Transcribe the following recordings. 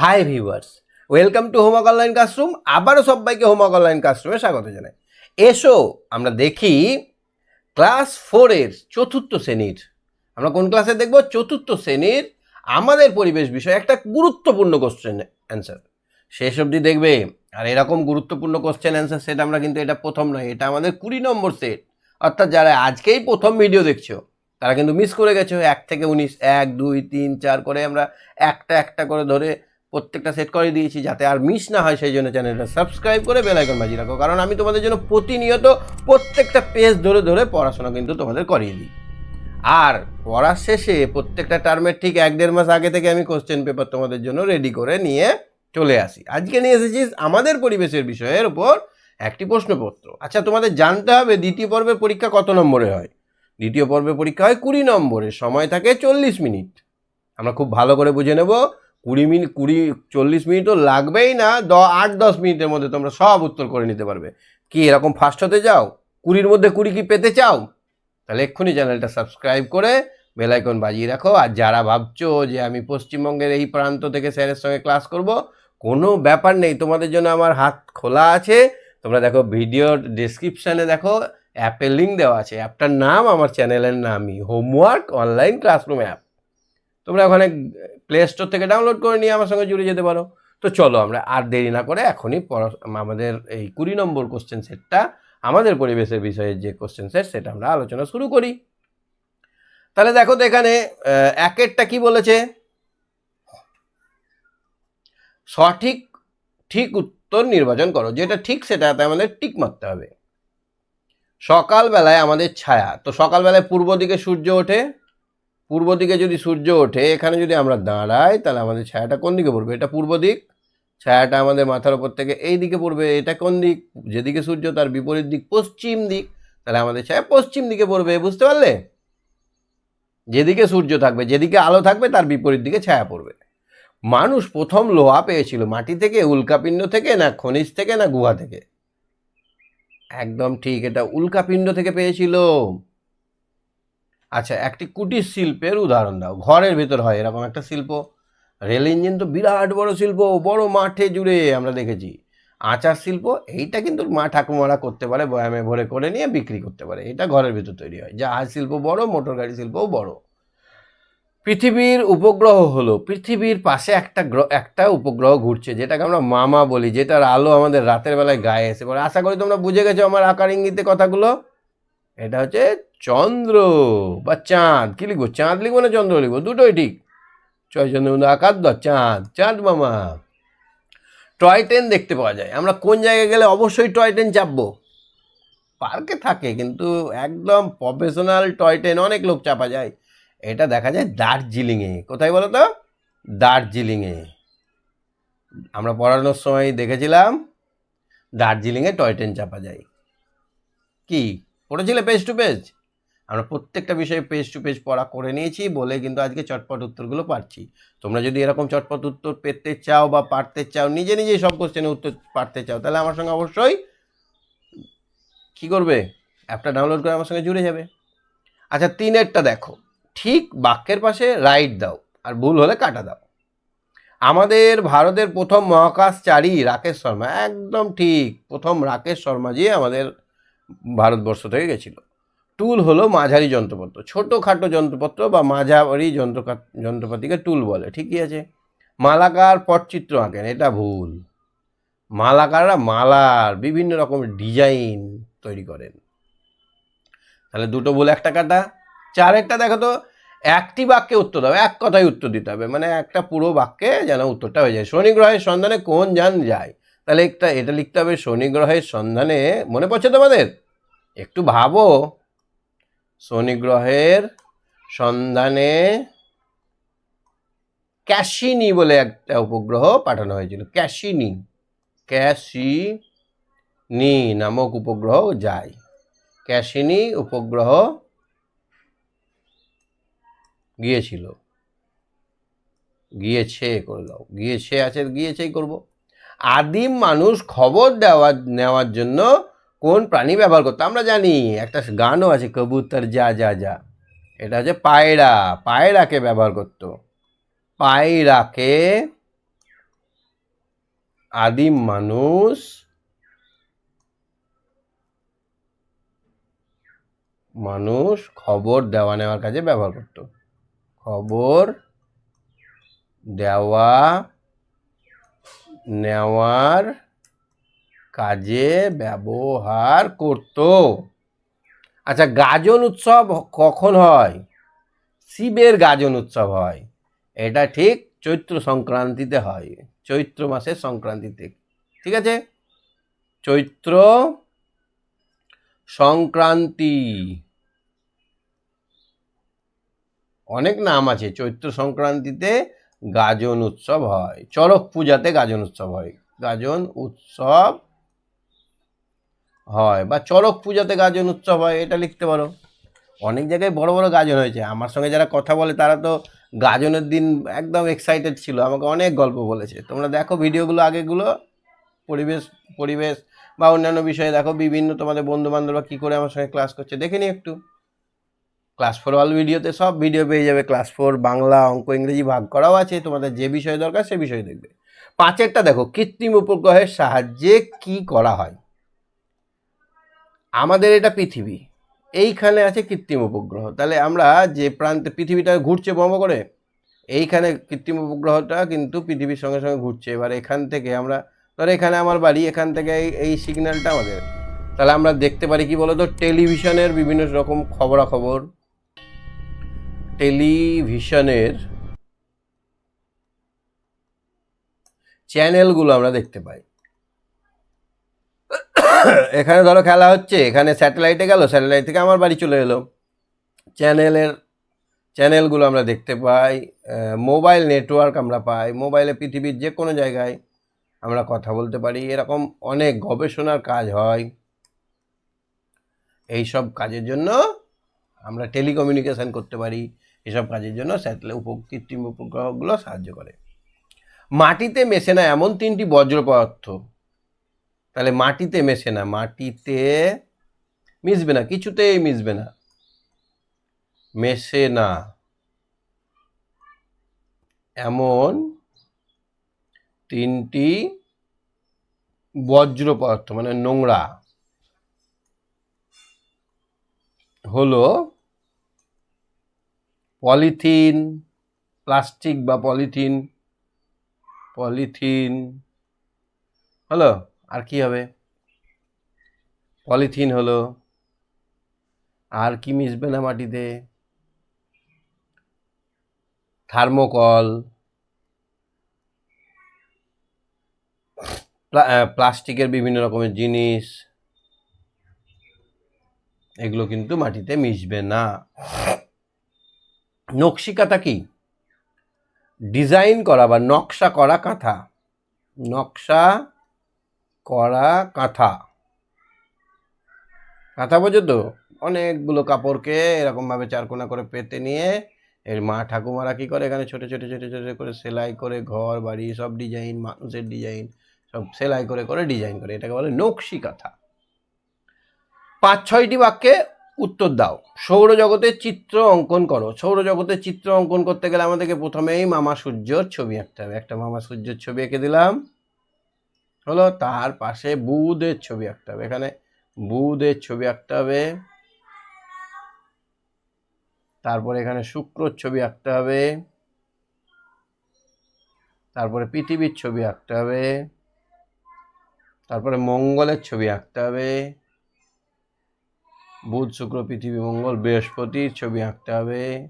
Hi viewers welcome to homework online classroom আবারও সবাইকে homework online ক্লাসরুমে স্বাগত জানাই। এসো, আমরা দেখি ক্লাস ফোরের চতুর্থ শ্রেণির। আমরা কোন ক্লাসে দেখব? চতুর্থ শ্রেণির আমাদের পরিবেশ বিষয়ে একটা গুরুত্বপূর্ণ কোশ্চেন অ্যান্সার শেষ অবধি দেখবে, আর এরকম গুরুত্বপূর্ণ কোশ্চেন অ্যান্সার সেট আমরা কিন্তু এটা প্রথম নয়, এটা আমাদের কুড়ি নম্বর সেট অর্থাৎ যারা আজকেই প্রথম ভিডিও দেখছ, তারা কিন্তু মিস করে গেছো। এক থেকে উনিশ, এক, দুই, তিন, চার করে আমরা একটা একটা করে ধরে প্রত্যেকটা সেট করে দিয়েছি যাতে আর মিস না হয়, সেই জন্য চ্যানেলটা সাবস্ক্রাইব করে বেল আইকন বাজিয়ে রাখো। কারণ আমি তোমাদের জন্য প্রতিনিয়ত প্রত্যেকটা পেজ ধরে ধরে পড়াশোনা কিন্তু তোমাদের করিয়ে দিই। আর পড়ার শেষে প্রত্যেকটা টার্মের ঠিক এক দেড় মাস আগে থেকে আমি কোশ্চেন পেপার তোমাদের জন্য রেডি করে নিয়ে চলে আসি। আজকে নিয়ে এসেছিস আমাদের পরিবেশের বিষয়ের উপর একটি প্রশ্নপত্র। আচ্ছা তোমাদের জানতে হবে দ্বিতীয় পর্বের পরীক্ষা কত নম্বরে হয়? দ্বিতীয় পর্বের পরীক্ষা হয় কুড়ি নম্বরে। সময় থাকে চল্লিশ মিনিট। আমরা খুব ভালো করে বুঝে নেব কুড়ি মিনিট, কুড়ি, চল্লিশ মিনিটও লাগবেই না, দ, আট, দশ মিনিটের মধ্যে তোমরা সব উত্তর করে নিতে পারবে। কি, এরকম ফাস্ট হতে চাও? কুড়ির মধ্যে কুড়ি কি পেতে চাও? তাহলে এক্ষুনি চ্যানেলটা সাবস্ক্রাইব করে বেলাইকন বাজিয়ে রাখো। আর যারা ভাবছ যে আমি পশ্চিমবঙ্গের এই প্রান্ত থেকে স্যারের সঙ্গে ক্লাস করব, কোনো ব্যাপার নেই, তোমাদের জন্য আমার হাত খোলা আছে। তোমরা দেখো ভিডিওর ডিসক্রিপশানে দেখো অ্যাপের লিঙ্ক দেওয়া আছে। অ্যাপটার নাম, আমার চ্যানেলের নামই হোমওয়ার্ক অনলাইন ক্লাসরুম অ্যাপ তোমরা ওখানে প্লে স্টোর থেকে ডাউনলোড করে নিয়ে আমার সঙ্গে জুড়ে যেতে পারো। তো চলো আমরা আর দেরি না করে এখনই আমাদের এই কুড়ি নম্বর কোশ্চেন সেটটা আমাদের পরিবেশের বিষয়ে যে কোশ্চেন সেট সেটা আমরা আলোচনা শুরু করি। তাহলে দেখো তো এখানে একেরটা কি বলেছে? সঠিক, ঠিক উত্তর নির্বাচন করো। যেটা ঠিক সেটাতে আমাদের টিক মারতে হবে। সকালবেলায় আমাদের ছায়া, তো সকালবেলায় পূর্ব দিকে সূর্য ওঠে পূর্ব দিকে যদি সূর্য ওঠে, এখানে যদি আমরা দাঁড়াই, তাহলে আমাদের ছায়াটা কোন দিকে পড়বে? এটা পূর্ব দিক। ছায়াটা আমাদের মাথার ওপর থেকে এই দিকে পড়বে, এটা কোন দিক? যেদিকে সূর্য, তার বিপরীত দিক পশ্চিম দিক। তাহলে আমাদের ছায়া পশ্চিম দিকে পড়বে, বুঝতে পারলে? যেদিকে সূর্য থাকবে, যেদিকে আলো থাকবে, তার বিপরীত দিকে ছায়া পড়বে। মানুষ প্রথম লোহা পেয়েছিল মাটি থেকে, উল্কাপিণ্ড থেকে, না খনিজ থেকে, না গুহা থেকে? একদম ঠিক, এটা উল্কাপিণ্ড থেকে পেয়েছিল। আচ্ছা একটি কুটির শিল্পের উদাহরণ দাও। ঘরের ভেতর হয় এরকম একটা শিল্প। রেল ইঞ্জিন তো বিরাট বড় শিল্প, বড় মাঠে জুড়ে আমরা দেখেছি। আচার শিল্প, এইটা কিন্তু মা ঠাকুমারা করতে পারে, বয়ামে ভরে করে নিয়ে বিক্রি করতে পারে। এটা ঘরের ভেতর তৈরি হয়। জাহাজ শিল্প বড়, মোটর গাড়ি শিল্পও বড়। পৃথিবীর উপগ্রহ হলো, পৃথিবীর পাশে একটা গ্রহ, একটা উপগ্রহ ঘুরছে, যেটাকে আমরা মামা বলি, যেটার আলো আমাদের রাতের বেলায় গায়ে এসে পড়ে। আশা করি তোমরা বুঝে গেছো আমার আকার ইঙ্গিতে কথাগুলো। এটা হচ্ছে চন্দ্র বা চাঁদ। কি লিখব? চাঁদ লিখব না চন্দ্র লিখব? দুটোই ঠিক। ছয় চন্দ্র আকার দ চাঁদ। চাঁদ মামা। টয় ট্রেন দেখতে পাওয়া যায়। আমরা কোন জায়গায় গেলে অবশ্যই টয় ট্রেন চাপবো? পার্কে থাকে, কিন্তু একদম প্রফেশনাল টয় ট্রেন অনেক লোক চাপা যায়। এটা দেখা যায় দার্জিলিংয়ে। কোথায় বলো তো? দার্জিলিংয়ে। আমরা পড়ানোর সময় দেখেছিলাম, দার্জিলিংয়ে টয় ট্রেন চাপা যায়। কি? পড়েছিলে পেজ টু পেজ আমরা প্রত্যেকটা বিষয়ে পেজ টু পেজ পড়া করে নিয়েছি, বলে কিন্তু আজকে চটপট উত্তরগুলো পারছি। তোমরা যদি এরকম চটপট উত্তর পেতে চাও বা পারতে চাও, নিজে নিজেই সব কোশ্চেনের উত্তর পারতে চাও, তাহলে আমার সঙ্গে অবশ্যই কি করবে? অ্যাপটা ডাউনলোড করে আমার সঙ্গে জুড়ে যাবে। আচ্ছা তিনেরটা দেখো। ঠিক বাক্যের পাশে রাইট দাও, আর ভুল হলে কাটা দাও। আমাদের ভারতের প্রথম মহাকাশচারী রাকেশ শর্মা, একদম ঠিক, প্রথম রাকেশ শর্মাজি আমাদের ভারতবর্ষ থেকে গেছিল। টুল হলো মাঝারি যন্ত্রপত্র, ছোটোখাটো যন্ত্রপত্র বা মাঝারি যন্ত্র যন্ত্রপাতিকে টুল বলে, ঠিকই আছে। মালাকার পটচিত্র আঁকেন, এটা ভুল। মালাকাররা মালার বিভিন্ন রকমের ডিজাইন তৈরি করেন। তাহলে দুটো ভুল, একটা কাটা চারেরটা দেখো তো, একটি বাক্যে উত্তর দাও, এক কথায় উত্তর দিতে হবে মানে একটা পুরো বাক্যে যেন উত্তরটা হয়ে যায়। শনি গ্রহের সন্ধানে কোন যান যায়। তাহলে একটা, এটা লিখতে হবে শনি গ্রহের সন্ধানে, মনে পড়ছে তোমাদের? একটু ভাবো। শনি গ্রহের সন্ধানে ক্যাসিনি বলে একটা উপগ্রহ পাঠানো হয়েছিল। ক্যাসিনি ক্যাসিনি নামক উপগ্রহ যায়। ক্যাসিনি উপগ্রহ গিয়েছিল। গিয়েছে করে দাও। গিয়েছে আছে, গিয়েছেই করব। আদিম মানুষ খবর দেওয়া নেওয়ার জন্য কোন প্রাণী ব্যবহার করতো? আমরা জানি, একটা গানও আছে, কবুতর যা যা যা। এটা হচ্ছে পায়রা। পায়রাকে ব্যবহার করতো। পায়রাকে আদিম মানুষ মানুষ খবর দেওয়া, নেওয়ার কাজে ব্যবহার করত। খবর দেওয়া নেওয়ার কাজে ব্যবহার করত। আচ্ছা গাজন উৎসব কখন হয়? শিবের গাজন উৎসব হয়। এটা ঠিক চৈত্র সংক্রান্তিতে হয়। চৈত্র মাসের সংক্রান্তিতে। ঠিক আছে? চৈত্র সংক্রান্তি। অনেক নাম আছে চৈত্র সংক্রান্তিতে। গাজন উৎসব হয়। চড়ক পূজাতে গাজন উৎসব হয়। গাজন উৎসব হয় বা চড়ক পূজাতে গাজন উৎসব হয়, এটা লিখতে পারো। অনেক জায়গায় বড় বড় গাজন হয়েছে। আমার সঙ্গে যারা কথা বলে তারা তো গাজনের দিন একদম এক্সাইটেড ছিল। আমাকে অনেক গল্প বলেছে। তোমরা দেখো ভিডিওগুলো, আগেগুলো। পরিবেশ পরিবেশ বা অন্যান্য বিষয়ে দেখো। বিভিন্ন তোমাদের বন্ধু বান্ধবরা কী করে আমার সঙ্গে ক্লাস করছে। দেখে নি একটু। ক্লাস ফোর অল ভিডিওতে সব ভিডিও পেয়ে যাবে। ক্লাস ফোর বাংলা, অঙ্ক, ইংরেজি ভাগ করাও আছে। তোমাদের যে বিষয় দরকার সে বিষয় দেখবে। পাঁচেরটা দেখো, কৃত্রিম উপগ্রহের সাহায্যে কি করা হয়? আমাদের এটা পৃথিবী। এইখানে আছে কৃত্রিম উপগ্রহ। তাহলে আমরা যে প্রান্তে পৃথিবীটা ঘুরছে বম্ব করে, এইখানে কৃত্রিম উপগ্রহটা কিন্তু পৃথিবীর সঙ্গে সঙ্গে ঘুরছে। এবার এখান থেকে আমরা, ধরো এখানে আমার বাড়ি, এখান থেকে এই এই সিগন্যালটা আমাদের। তাহলে আমরা দেখতে পারি কি বলতো? টেলিভিশনের বিভিন্ন রকম খবরাখবর টেলিভিশনের চ্যানেলগুলো আমরা দেখতে পাই। এখানে ধরো খেলা হচ্ছে, এখানে স্যাটেলাইটে গেল, স্যাটেলাইট থেকে আমার বাড়ি চলে এলো। চ্যানেলের, চ্যানেলগুলো আমরা দেখতে পাই মোবাইল নেটওয়ার্ক আমরা পাই, মোবাইলে পৃথিবীর যে কোনো জায়গায় আমরা কথা বলতে পারি। এরকম অনেক গবেষণার কাজ হয়। এই সব কাজের জন্য আমরা টেলিকমিউনিকেশান করতে পারি। এসব কাজের জন্য স্যাটেলাইট উপ কৃত্রিম উপগ্রহগুলো সাহায্য করে। মাটিতে মেশে না এমন তিনটি বজ্র পদার্থ। তাহলে মাটিতে মেশে না, মাটিতে মিশবে না, কিছুতেই মিশবে না। মেশে না। এমন তিনটি বজ্র পদার্থ মানে নোংরা, হলো পলিথিন, প্লাস্টিক বা পলিথিন পলিথিন। হলো, আর কি হবে? পলিথিন হলো, আর কি মিশবে না মাটিতে? থার্মোকল প্লাস্টিকের বিভিন্ন রকমের জিনিস। এগুলো কিন্তু মাটিতে মিশবে না। নকশিকাতা কি? ডিজাইন করা বা নকশা করা কাঁথা। নকশা করা কাঁথা। কাঁথা বোঝো তো? অনেকগুলো কাপড়কে এরকমভাবে চারকোনা করে পেতে নিয়ে এর মা ঠাকুমারা কী করে? এখানে ছোটো ছোটো ছোটো ছোটো করে সেলাই করে ঘর, বাড়ি, সব ডিজাইন, মানুষের ডিজাইন, সব সেলাই করে করে ডিজাইন করে। এটাকে বলে নকশি কাঁথা পাঁচ, ছয়টি বাক্যে উত্তর দাও। সৌরজগতের চিত্র অঙ্কন করো। সৌরজগতের চিত্র অঙ্কন করতে গেলে আমাদেরকে প্রথমেই মামা সূর্যর ছবি আঁকতে হবে। একটা মামা সূর্যের ছবি এঁকে দিলাম। হলো তার পাশে বুধের ছবি আঁকতে হবে। এখানে বুধের ছবি আঁকতে হবে। তারপরে এখানে শুক্রর ছবি আঁকতে হবে। তারপরে পৃথিবীর ছবি আঁকতে হবে। তারপরে মঙ্গলের ছবি আঁকতে হবে। বুধ, শুক্র, পৃথিবী, মঙ্গল বৃহস্পতির ছবি আঁকতে হবে।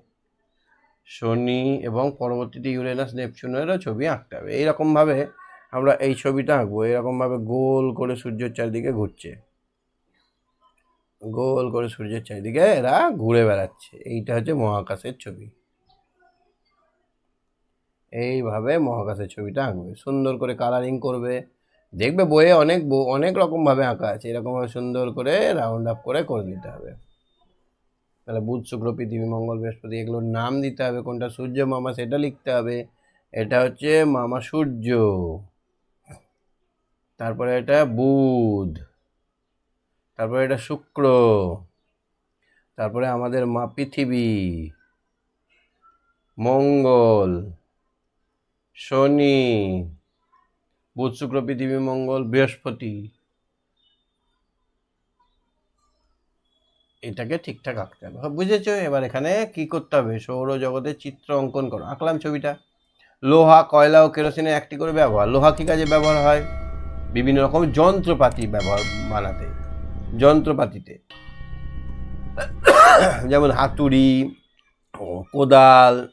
শনি এবং পরবর্তীতে ইউরেনাস, নেপচুনেরও ছবি আঁকতে হবে। এইরকমভাবে আমরা এই ছবিটা আঁকবো। এরকমভাবে গোল করে সূর্যের চারিদিকে ঘুরছে। গোল করে সূর্যের চারিদিকে এরা ঘুরে বেড়াচ্ছে। এইটা হচ্ছে মহাকাশের ছবি। এইভাবে মহাকাশের ছবিটা আঁকবে। সুন্দর করে কালারিং করবে। দেখবে বইয়ে অনেক অনেক রকমভাবে আঁকা আছে। এরকমভাবে সুন্দর করে রাউন্ড আপ করে করে দিতে হবে। তাহলে বুধ, শুক্র, পৃথিবী, মঙ্গল, বৃহস্পতি এগুলোর নাম দিতে হবে। কোনটা সূর্য, মামা সেটা লিখতে হবে। এটা হচ্ছে মামা সূর্য। তারপরে এটা বুধ। তারপরে এটা শুক্র। তারপরে আমাদের মা পৃথিবী। মঙ্গল। শনি। বুধ শুক্র পৃথিবী মঙ্গল বৃহস্পতি। এটাকে ঠিকঠাক আঁকতে হবে। হ্যাঁ, বুঝেছ? এবার এখানে কি করতে হবে? সৌরজগতের চিত্র অঙ্কন করো। আঁকলাম ছবিটা। লোহা কয়লা ও কেরোসিনের একটি করে ব্যবহার। লোহা কি কাজে ব্যবহার হয়? বিভিন্ন রকম যন্ত্রপাতি ব্যবহার বানাতে। যন্ত্রপাতিতে। যেমন হাতুড়ি কোদাল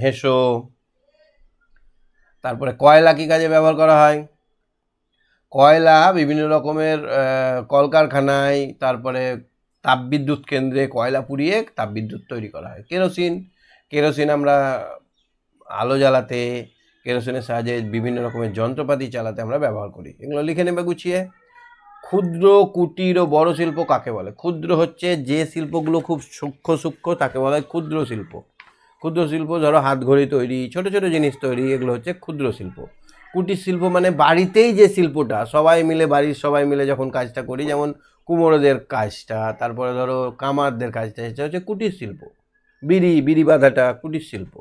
হেসো তারপরে কয়লা কী কাজে ব্যবহার করা হয়? কয়লা বিভিন্ন রকমের কলকারখানায়, তারপরে তাপবিদ্যুৎ কেন্দ্রে কয়লা পুড়িয়ে তাপবিদ্যুৎ তৈরি করা হয়। কেরোসিন কেরোসিন আমরা আলো জ্বালাতে, কেরোসিনের সাহায্যে বিভিন্ন রকমের যন্ত্রপাতি চালাতে আমরা ব্যবহার করি। এগুলো লিখে নেবে গুছিয়ে। ক্ষুদ্র কুটির ও বড় শিল্প কাকে বলে? ক্ষুদ্র হচ্ছে যে শিল্পগুলো খুব সূক্ষ্ম সূক্ষ্ম তাকে বলা হয় ক্ষুদ্র শিল্প। ক্ষুদ্র শিল্প, ধরো হাত ঘড়ি তৈরি, ছোট ছোট জিনিস তৈরি, এগুলো হচ্ছে ক্ষুদ্র শিল্প। কুটির শিল্প মানে বাড়িতেই যে শিল্পটা, সবাই মিলে, বাড়ির সবাই মিলে যখন কাজটা করি, যেমন কুমোরদের কাজটা, তারপরে ধরো কামারদের কাজটা, সেটা হচ্ছে কুটির শিল্প। বিড়ি বিড়ি বাঁধাটা কুটির শিল্প।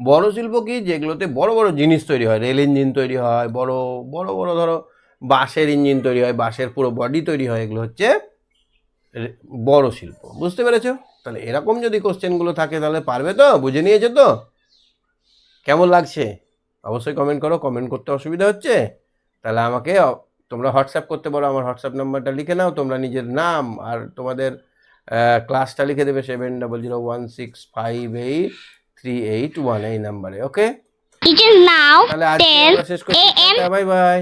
বড় শিল্প কি? যেগুলোতে বড় বড় জিনিস তৈরি হয়, রেল ইঞ্জিন তৈরি হয়, বড় বড় বড় ধরো বাসের ইঞ্জিন তৈরি হয় বাসের পুরো বডি তৈরি হয়, এগুলো হচ্ছে বড় শিল্প। বুঝতে পেরেছ? তাহলে এরকম যদি কোশ্চেনগুলো থাকে তাহলে পারবে তো? বুঝে নিয়েছো তো? কেমন লাগছে? অবশ্যই কমেন্ট করো কমেন্ট করতে অসুবিধা হচ্ছে। তাহলে আমাকে তোমরা হোয়াটসঅ্যাপ করতে পারো আমার হোয়াটসঅ্যাপ নাম্বারটা লিখে নাও তোমরা নিজের নাম আর তোমাদের ক্লাসটা লিখে দেবে seven double zero one six five eight three eight one এই নাম্বারে ওকে তাহলে আজকে শেষ করছি। Bye bye